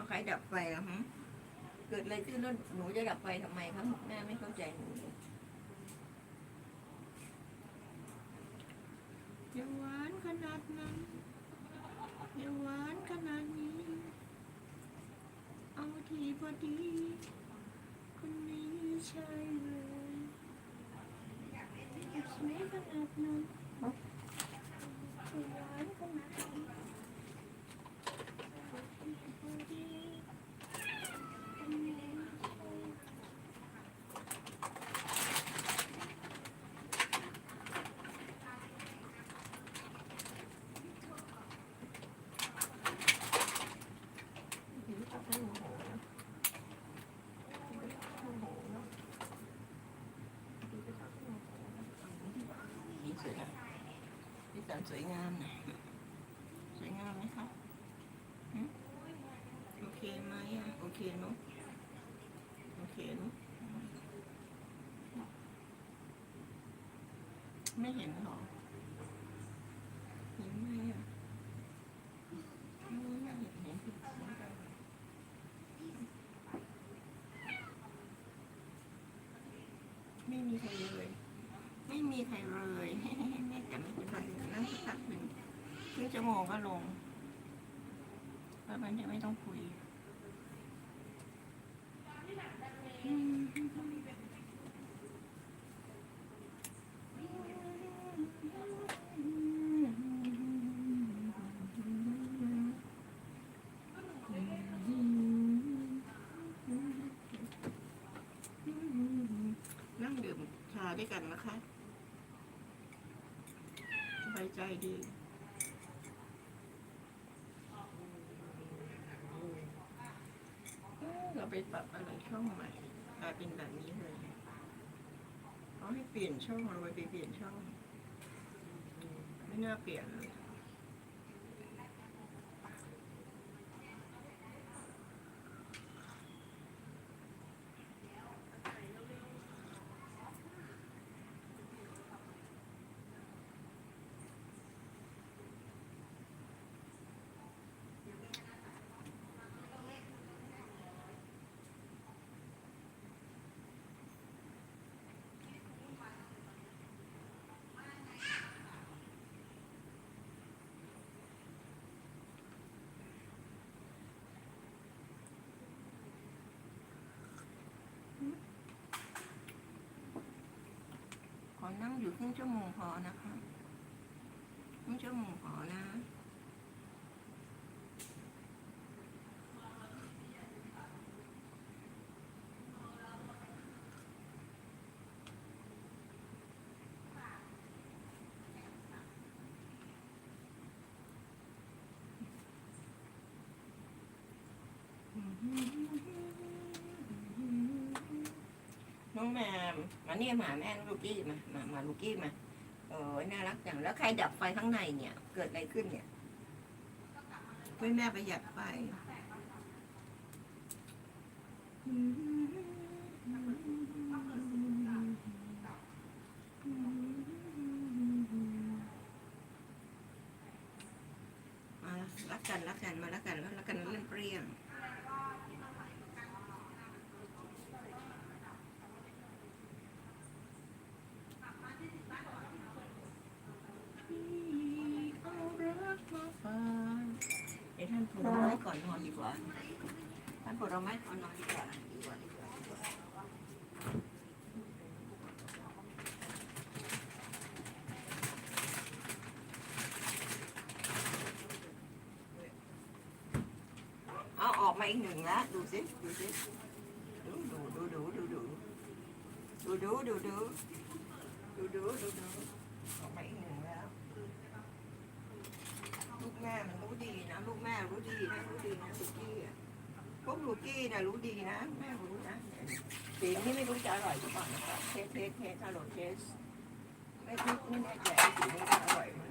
าวใครดับไฟอะฮะเกิดอะไรขึ้นแล้วหนูจะดับไฟทำไมครับแม่ไม่เข้าใจหนูอย่าหวานขนาดนั้นอย่าหวานขนาดนี้ เอาทีพอดีคนนี้ใช่เลยสวยขนาดนั้นอย่าหวานเอาทีพอดีคนนี้ใช่ นี่สวยนะนี่ สวยงามนะสวยงามไหมคะโอเคไหมอะโอเคเนอะโอเคเนอะไม่เห็นหรอเห็นไหมอะไม่เห็นเห็นไม่มีใครเลย ไม่มีใครเลย แม่แต่ไม่เป็นไรนั่งสักพักหนึ่งครึ่งชั่วโมงก็ลงแล้วมันจะไม่ต้องคุยนั่งดื่มชาด้วยกันนะคะ บายใจดีเราไปปรับอะไรช่องใหม่กลายเป็นแบบนี้เลยเขาให้เปลี่ยนช่องเราไปเปลี่ยนช่อง ไม่น่าเปลี่ยนเลย นั่งอยู่ครึ่งชั่วโมงพอนะคะครึ่งชั่วโมงพอนะ น้องแมมมาเนี่ยมาแม่ลูกกี้มามามาลูกกี้มาเออน่ารักจังแล้วใครดับไฟข้างในเนี่ย เกิดอะไรขึ้นเนี่ยช่วยแม่ประหยัดไฟมารักกันรักกันมารักกันแล้วรักกันเล่นเปรี้ยง ผลไม้ก่อนนอนดีกว่าทานผลไม้ก่อนนอนดีกว่าเอาออกมาอีกหนึ่งล้วดูสิดูสิดูดูดูดูดูดูดูดูดูดูดูดูดูออกมาอีกหนึ่งแล้ว ลูกแม่มันรู้ดีนะ ลูกแม่รู้ดีนะรู้ดีนะลูกกี้อะพวกลูกี้นะรู้ดีนะ แม่รู้นะสีนี้ไม่รู้จะอร่อยหรือเปล่านะคะเทสเทสเทสอร่อยเทสไม่ไม่ไม่แน่ใจว่าสีนี้จะอร่อยไหม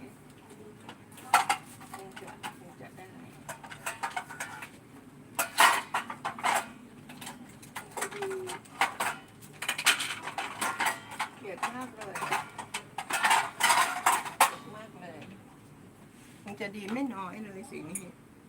จะจะได้เกลียดมากเลยเกลียดมากเลย คง จะดีไม่น้อยเลยสิ่งนี้